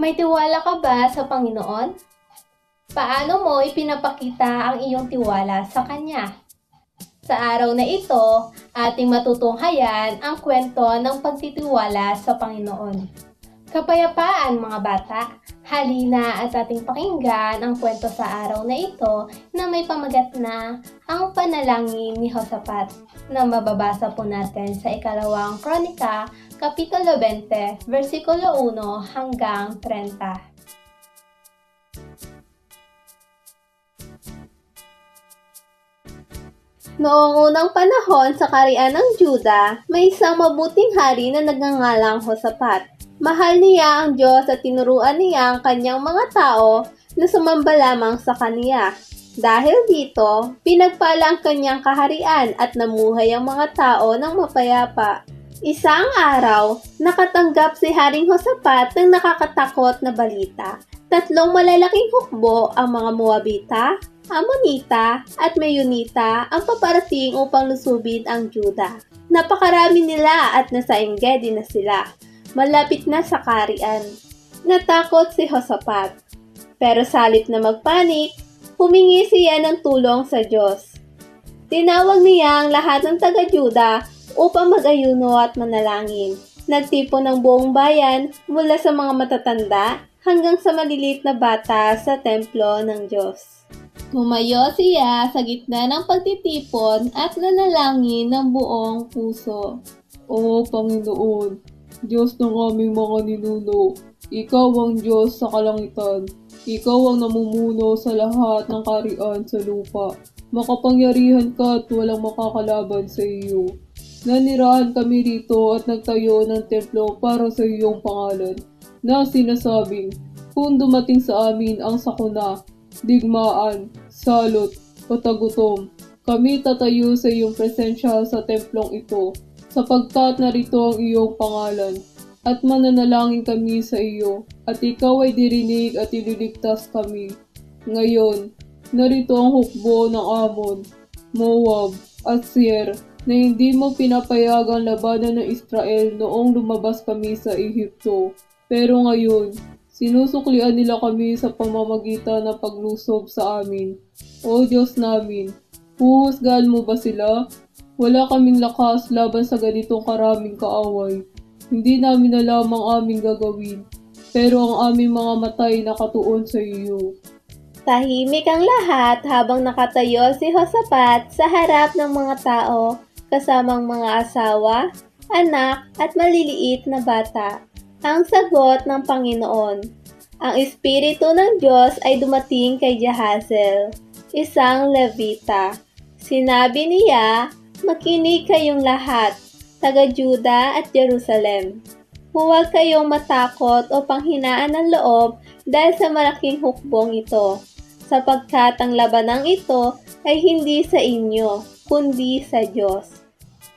May tiwala ka ba sa Panginoon? Paano mo ipinapakita ang iyong tiwala sa Kanya? Sa araw na ito, ating matutunghayan ang kwento ng pagtitiwala sa Panginoon. Kapayapaan mga bata, halina at ating pakinggan ang kwento sa araw na ito na may pamagat na ang panalangin ni Hosapat na mababasa po natin sa ikalawang kronika, Kapitulo 20, versikulo 1 hanggang 30. Noong unang panahon sa karian ng Juda, may isang mabuting hari na nagngangalang Hosapat. Mahal niya ang Diyos at tinuruan niya ang kanyang mga tao na sumamba lamang sa kaniya. Dahil dito, pinagpala ang kanyang kaharian at namuhay ang mga tao ng mapayapa. Isang araw, nakatanggap si Haring Hosapat ng nakakatakot na balita. Tatlong malalaking hukbo ang mga Moabita, Amonita at Mayunita ang paparating upang lusubin ang Juda. Napakarami nila at nasa Engedi na sila. Malapit na sa karian. Natakot si Hosapat. Pero salip na magpanik, humingi siya ng tulong sa Diyos. Tinawag niya ang lahat ng taga-Juda upang mag-ayuno at manalangin. Nagtipo ng buong bayan mula sa mga matatanda hanggang sa maliliit na bata sa templo ng Diyos. Tumayo siya sa gitna ng pagtitipon at nanalangin ng buong puso. Oo, Panginoon, Diyos ng aming mga ninuno, Ikaw ang Diyos sa kalangitan. Ikaw ang namumuno sa lahat ng karian sa lupa. Makapangyarihan ka at walang makakalaban sa iyo. Nanirahan kami rito at nagtayo ng templo para sa iyong pangalan na sinasabing, kung dumating sa amin ang sakuna, digmaan, salot, o tagutom, kami tatayo sa iyong presensya sa templong ito, sapagkat narito ang iyong pangalan, at mananalangin kami sa iyo, at ikaw ay dirinig at ililigtas kami. Ngayon, narito ang hukbo ng Amon, Moab, at Seir, na hindi mo pinapayagang labanan ng Israel noong lumabas kami sa Ehipto. Pero ngayon, sinusuklian nila kami sa pamamagitan ng paglusob sa amin. O Diyos namin, huhusgahan mo ba sila? Wala kaming lakas laban sa ganitong karaming kaaway. Hindi namin alam ang aming gagawin, pero ang aming mga matay nakatuon sa iyo. Tahimik ang lahat habang nakatayo si Hosapat sa harap ng mga tao kasamang mga asawa, anak at maliliit na bata. Ang sagot ng Panginoon. Ang Espiritu ng Diyos ay dumating kay Jahazel, isang Levita. Sinabi niya, Makinig kayong lahat, taga-Juda at Jerusalem. Huwag kayong matakot o panghinaan ng loob dahil sa malaking hukbong ito, sapagkat ang labanang ito ay hindi sa inyo, kundi sa Diyos.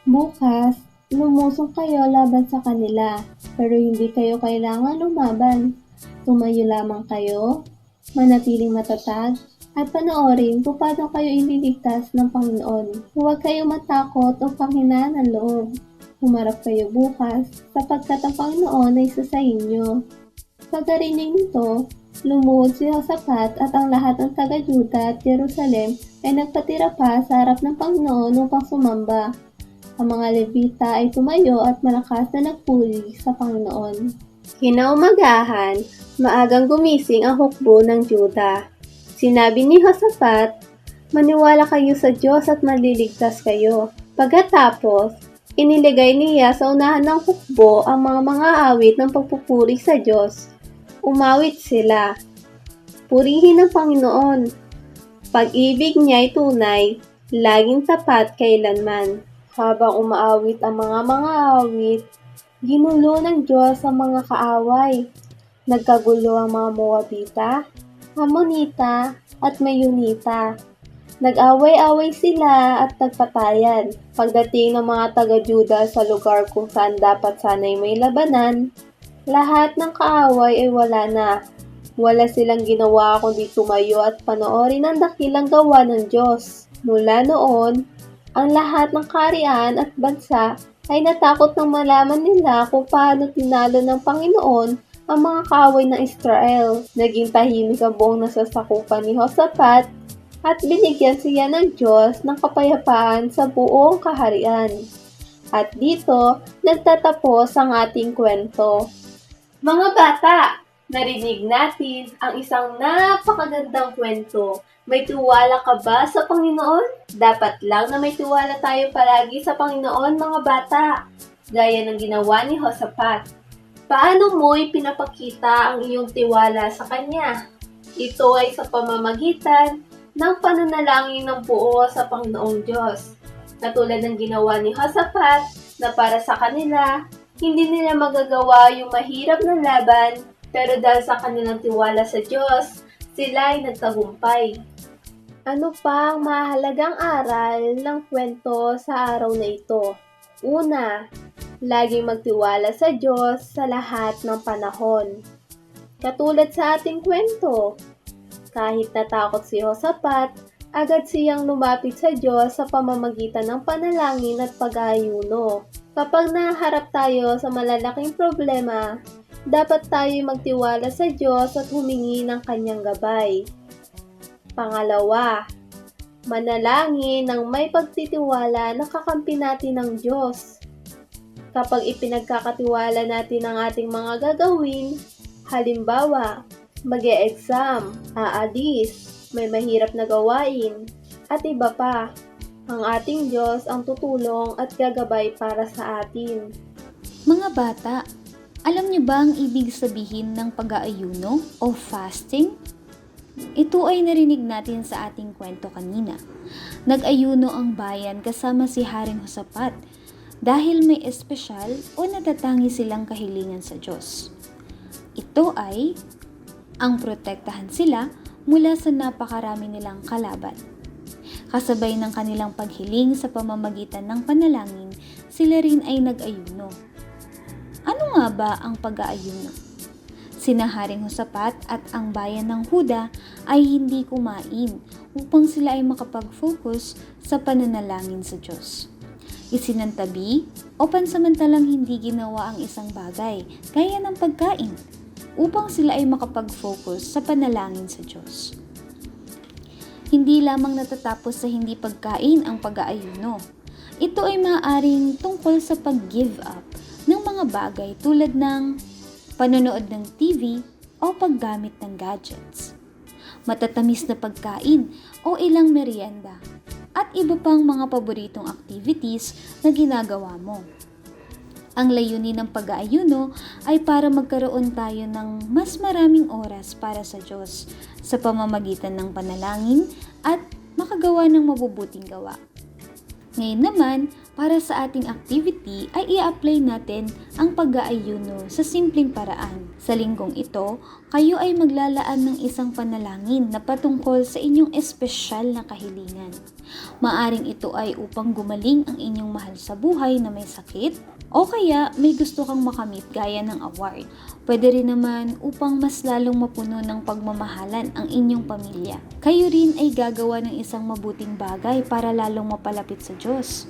Bukas, lumusong kayo laban sa kanila, pero hindi kayo kailangan lumaban. Tumayo lamang kayo, manatiling matatag, at panoorin kung paano kayo ililigtas ng Panginoon. Huwag kayo matakot o panghinaan ng loob. Humarap kayo bukas, sapagkat ang Panginoon ay isa sa inyo. Pagkarinig nito, lumuhod si Hosapat at ang lahat ng taga-Juda at Jerusalem ay nagpatira pa sa harap ng Panginoon upang sumamba. Ang mga Levita ay tumayo at malakas na nagpuri sa Panginoon. Kinaumagahan, maagang gumising ang hukbo ng Juda. Sinabi ni Hosapat, Maniwala kayo sa Diyos at maliligtas kayo. Pagkatapos, iniligay niya sa unahan ng hukbo ang mga mga awit ng pagpupuri sa Diyos. Umawit sila. Purihin ang Panginoon. Pag-ibig niya ay tunay, laging tapat kailanman. Habang umaawit ang mga mga awit, ginulo ng Diyos ang mga kaaway. Nagkagulo ang mga Moabita, Amonita, at Mayunita. Nag-away-away sila at nagpatayan. Pagdating ng mga taga-Juda sa lugar kung saan dapat sanay may labanan, lahat ng kaaway ay wala na. Wala silang ginawa kundi tumayo at panoorin ang dakilang gawa ng Diyos. Mula noon, ang lahat ng karian at bansa ay natakot nang malaman nila kung paano tinalo ng Panginoon ang mga kaaway ng Israel. Naging tahimik ang buong nasasakupan ni Hosapat at binigyan siya ng Diyos ng kapayapaan sa buong kaharian. At dito, nagtatapos ang ating kwento. Mga bata, narinig natin ang isang napakagandang kwento. May tiwala ka ba sa Panginoon? Dapat lang na may tiwala tayo palagi sa Panginoon mga bata. Gaya ng ginawa ni Hosapat. Paano mo ipinapakita ang iyong tiwala sa Kanya? Ito ay sa pamamagitan ng pananalangin ng buo sa Panginoong Diyos. Katulad ng ginawa ni Hosapat na para sa kanila, hindi nila magagawa yung mahirap na laban pero dahil sa kanilang tiwala sa Diyos, sila ay nagtagumpay. Ano pa ang mahalagang aral ng kwento sa araw na ito? Una, laging magtiwala sa Diyos sa lahat ng panahon. Katulad sa ating kwento, kahit natakot si Hosapat, agad siyang lumapit sa Diyos sa pamamagitan ng panalangin at pag-aayuno. Kapag naharap tayo sa malalaking problema, dapat tayo magtiwala sa Diyos at humingi ng kanyang gabay. Pangalawa, manalangin ng may pagtitiwala na kakampi natin ng Diyos. Kapag ipinagkakatiwala natin ang ating mga gagawin, halimbawa, mag exam aalis, may mahirap na gawain, at iba pa, ang ating Diyos ang tutulong at gagabay para sa atin. Mga bata, alam niyo ba ang ibig sabihin ng pag-aayuno o fasting? Ito ay narinig natin sa ating kwento kanina. Nag-ayuno ang bayan kasama si Haring Hosapat dahil may espesyal o natatangi silang kahilingan sa Diyos. Ito ay ang protektahan sila mula sa napakarami nilang kalaban. Kasabay ng kanilang paghiling sa pamamagitan ng panalangin, sila rin ay nag-ayuno. Ano nga ba ang pag-aayuno? Sina Haring Hosapat at ang bayan ng Huda ay hindi kumain upang sila ay makapag-focus sa pananalangin sa Diyos. Isinantabi o pansamantalang hindi ginawa ang isang bagay, gaya ng pagkain, upang sila ay makapag-focus sa panalangin sa Diyos. Hindi lamang natatapos sa hindi pagkain ang pag-aayuno. Ito ay maaaring tungkol sa pag-give up ng mga bagay tulad ng panonood ng TV o paggamit ng gadgets. Matatamis na pagkain o ilang merienda at iba pang mga paboritong activities na ginagawa mo. Ang layunin ng pag-aayuno ay para magkaroon tayo ng mas maraming oras para sa Diyos sa pamamagitan ng panalangin at makagawa ng mabubuting gawa. Ngayon naman, para sa ating activity ay i-apply natin ang pag-aayuno sa simpleng paraan. Sa linggong ito, kayo ay maglalaan ng isang panalangin na patungkol sa inyong espesyal na kahilingan. Maaring ito ay upang gumaling ang inyong mahal sa buhay na may sakit, o kaya may gusto kang makamit gaya ng award. Pwede rin naman upang mas lalong mapuno ng pagmamahalan ang inyong pamilya. Kayo rin ay gagawa ng isang mabuting bagay para lalong mapalapit sa Diyos.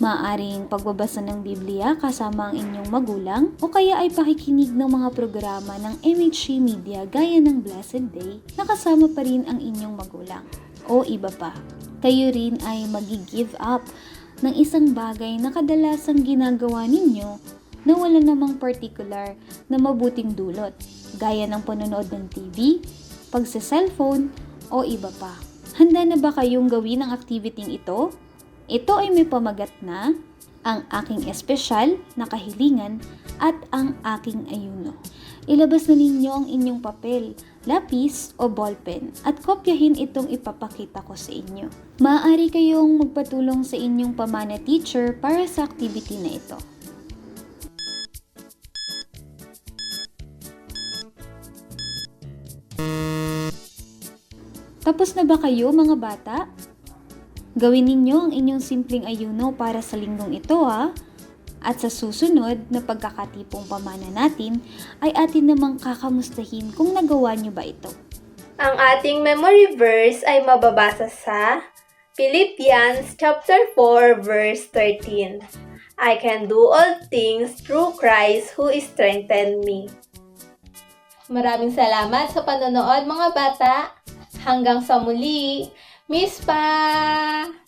Maaring pagbabasa ng Biblia kasama ang inyong magulang o kaya ay pakikinig ng mga programa ng MHC Media gaya ng Blessed Day na kasama pa rin ang inyong magulang. O iba pa, kayo rin ay magi-give up ng isang bagay na kadalasang ginagawa ninyo na wala namang particular na mabuting dulot, gaya ng panonood ng TV, pagsa-cellphone, o iba pa. Handa na ba kayong gawin ang activity ito? Ito ay may pamagat na ang aking espesyal na kahilingan at ang aking ayuno. Ilabas na ninyo ang inyong papel, lapis o ballpen at kopyahin itong ipapakita ko sa inyo. Maaari kayong magpatulong sa inyong pamana teacher para sa activity na ito. Tapos na ba kayo mga bata? Gawin ninyo ang inyong simpleng ayuno para sa linggong ito ha. At sa susunod na pagkakatipong pamana natin ay atin namang kakamustahin kung nagawa nyo ba ito. Ang ating memory verse ay mababasa sa Philippians chapter 4 verse 13. I can do all things through Christ who strengthened me. Maraming salamat sa panonood mga bata. Hanggang sa muli. Miss pa!